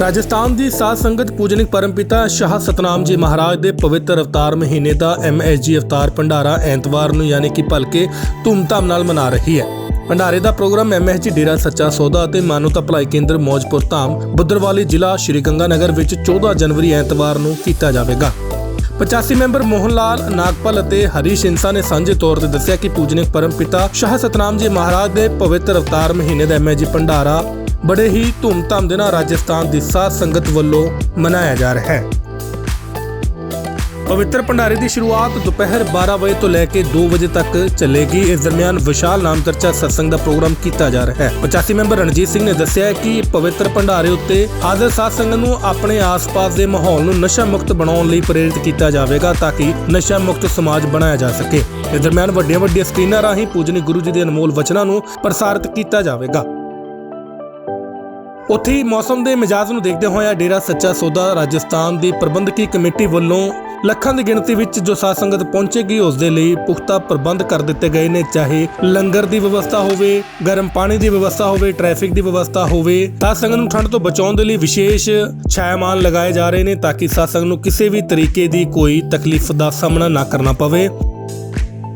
ਰਾਜਸਥਾਨ ਦੀ ਸਾਧ ਸੰਗਤ ਪੂਜਨਿਕ ਪਰਮਪਿਤਾ ਸ਼ਾਹ ਸਤਨਾਮ ਜੀ ਮਹਾਰਾਜ ਦੇ ਪਵਿੱਤਰ ਅਵਤਾਰ ਮਹੀਨੇ ਦਾ ਐਮਐਸਜੀ ਅਵਤਾਰ ਭੰਡਾਰਾ ਐਤਵਾਰ ਨੂੰ ਯਾਨੀ ਕਿ ਭਲਕੇ ਧੂਮਧਾਮ ਨਾਲ ਮਨਾ ਰਹੀ ਹੈ। ਭੰਡਾਰੇ ਦਾ ਪ੍ਰੋਗਰਾਮ ਐਮਐਸਜੀ ਡੇਰਾ ਸੱਚਾ ਸੌਦਾ ਅਤੇ ਮਾਨਵਤਾ ਭਲਾਈ ਕੇਂਦਰ ਮੌਜਪੁਰ ਧਾਮ, ਬੁੱਧਰਵਾਲੀ ਜ਼ਿਲ੍ਹਾ ਸ਼੍ਰੀ ਗੰਗਾਨਗਰ ਵਿੱਚ 14 ਜਨਵਰੀ ਐਤਵਾਰ ਨੂੰ ਕੀਤਾ ਜਾਵੇਗਾ। 85 ਮੈਂਬਰ ਮੋਹਨ ਲਾਲ, ਨਾਗਪਾਲ ਅਤੇ ਹਰੀਸ਼ ਇੰਸਾ ਨੇ ਸਾਂਝੇ ਤੌਰ ਤੇ ਦੱਸਿਆ ਕਿ ਪੂਜਨਿਕ ਪਰਮਪਿਤਾ ਸ਼ਾਹ ਸਤਨਾਮ ਜੀ ਮਹਾਰਾਜ ਦੇ ਪਵਿੱਤਰ ਅਵਤਾਰ ਮਹੀਨੇ ਦਾ ਐਮਐਜੀ ਭੰਡਾਰਾ ਬੜੇ ਹੀ ਧੂਮਧਾਮ ਦੇ ਨਾਲ ਰਾਜਸਥਾਨ ਦੀ ਸਾਧ ਸੰਗਤ ਵੱਲੋਂ ਮਨਾਇਆ ਜਾ ਰਿਹਾ ਹੈ। ਪਵਿੱਤਰ ਭੰਡਾਰੇ ਦੀ ਸ਼ੁਰੂਆਤ ਦੁਪਹਿਰ 12 ਵਜੇ ਤੋਂ ਲੈ ਕੇ 2 ਵਜੇ ਤੱਕ ਚੱਲੇਗੀ। ਇਸ ਦਰਮਿਆਨ ਵਿਸ਼ਾਲ ਨਾਮ ਚਰਚਾ ਸਤਸੰਗ ਦਾ ਪ੍ਰੋਗਰਾਮ ਕੀਤਾ ਜਾ ਰਿਹਾ ਹੈ। 85 ਮੈਂਬਰ ਰਣਜੀਤ ਸਿੰਘ ਨੇ ਦੱਸਿਆ ਕਿ ਪਵਿੱਤਰ ਭੰਡਾਰੇ ਉੱਤੇ ਹਾਜ਼ਰ ਸਾਧ ਸੰਗਤ ਨੂੰ ਆਪਣੇ ਆਸ-ਪਾਸ ਦੇ ਮਾਹੌਲ ਨੂੰ ਨਸ਼ਾ ਮੁਕਤ ਬਣਾਉਣ ਲਈ ਪ੍ਰੇਰਿਤ ਕੀਤਾ ਜਾਵੇਗਾ ਤਾਂ ਕਿ ਨਸ਼ਾ ਮੁਕਤ ਸਮਾਜ ਬਣਾਇਆ ਜਾ ਸਕੇ। ਇਸ ਦਰਮਿਆਨ ਵੱਡੀਆਂ-ਵੱਡੀਆਂ ਸਕਰੀਨਾਂ ਰਾਹੀਂ ਪੂਜਨੀ ਗੁਰੂ ਜੀ ਦੇ ਅਨਮੋਲ ਵਚਨਾਂ ਨੂੰ ਪ੍ਰਸਾਰਿਤ ਕੀਤਾ ਜਾਵੇਗਾ। ਉੱਥੇ ਹੀ ਮੌਸਮ ਦੇ ਮਿਜਾਜ਼ ਨੂੰ ਦੇਖਦੇ ਹੋਇਆ ਡੇਰਾ ਸੱਚਾ ਸੌਦਾ ਰਾਜਸਥਾਨ ਦੀ ਪ੍ਰਬੰਧਕੀ ਕਮੇਟੀ ਵੱਲੋਂ ਲੱਖਾਂ ਦੀ ਗਿਣਤੀ ਵਿੱਚ ਜੋ ਸਾਧ ਸੰਗਤ ਪਹੁੰਚੇਗੀ, ਉਸ ਦੇ ਲਈ ਪੁਖਤਾ ਪ੍ਰਬੰਧ ਕਰ ਦਿੱਤੇ ਗਏ ਨੇ, ਚਾਹੇ ਲੰਗਰ ਦੀ ਵਿਵਸਥਾ ਹੋਵੇ, ਗਰਮ ਪਾਣੀ ਦੀ ਵਿਵਸਥਾ ਹੋਵੇ, ਟ੍ਰੈਫਿਕ ਦੀ ਵਿਵਸਥਾ ਹੋਵੇ, ਸਾਧ ਸੰਗਤ ਨੂੰ ਠੰਡ ਤੋਂ ਬਚਾਉਣ ਦੇ ਲਈ ਵਿਸ਼ੇਸ਼ ਛਾਇਆਮਾਨ ਲਗਾਏ ਜਾ ਰਹੇ ਨੇ, ਤਾਂ ਕਿ ਸਾਧ ਸੰਗਤ ਨੂੰ ਕਿਸੇ ਵੀ ਤਰੀਕੇ ਦੀ ਕੋਈ ਤਕਲੀਫ ਦਾ ਸਾਹਮਣਾ ਨਾ ਕਰਨਾ ਪਵੇ।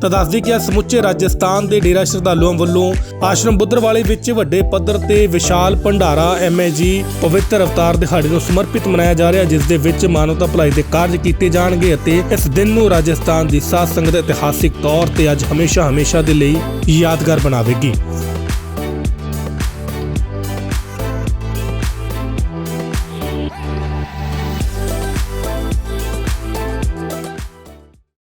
ਤਾਂ ਦੱਸਦੀ ਕਿ ਸਮੁੱਚੇ ਰਾਜਸਥਾਨ ਦੇ ਡੇਰਾ ਸ਼ਰਧਾਲੂਆਂ ਵੱਲੋਂ ਆਸ਼ਰਮ ਬੁੱਧਰਵਾਲੇ ਵਿੱਚ ਵੱਡੇ ਪੱਧਰ ਤੇ ਵਿਸ਼ਾਲ ਭੰਡਾਰਾ ਐਮਏਜੀ ਪਵਿੱਤਰ ਅਵਤਾਰ ਦਿਹਾੜੇ ਨੂੰ ਸਮਰਪਿਤ ਮਨਾਇਆ ਜਾ ਰਿਹਾ, ਜਿਸ ਦੇ ਵਿੱਚ ਮਾਨਵਤਾ ਭਲਾਈ ਦੇ ਕਾਰਜ ਕੀਤੇ ਜਾਣਗੇ ਅਤੇ ਇਸ ਦਿਨ ਨੂੰ ਰਾਜਸਥਾਨ ਦੀ ਸਾਧ ਸੰਗਤ ਇਤਿਹਾਸਿਕ ਤੌਰ ਤੇ ਅੱਜ ਹਮੇਸ਼ਾ ਹਮੇਸ਼ਾ ਦੇ ਲਈ ਯਾਦਗਾਰ ਬਣਾਵੇਗੀ।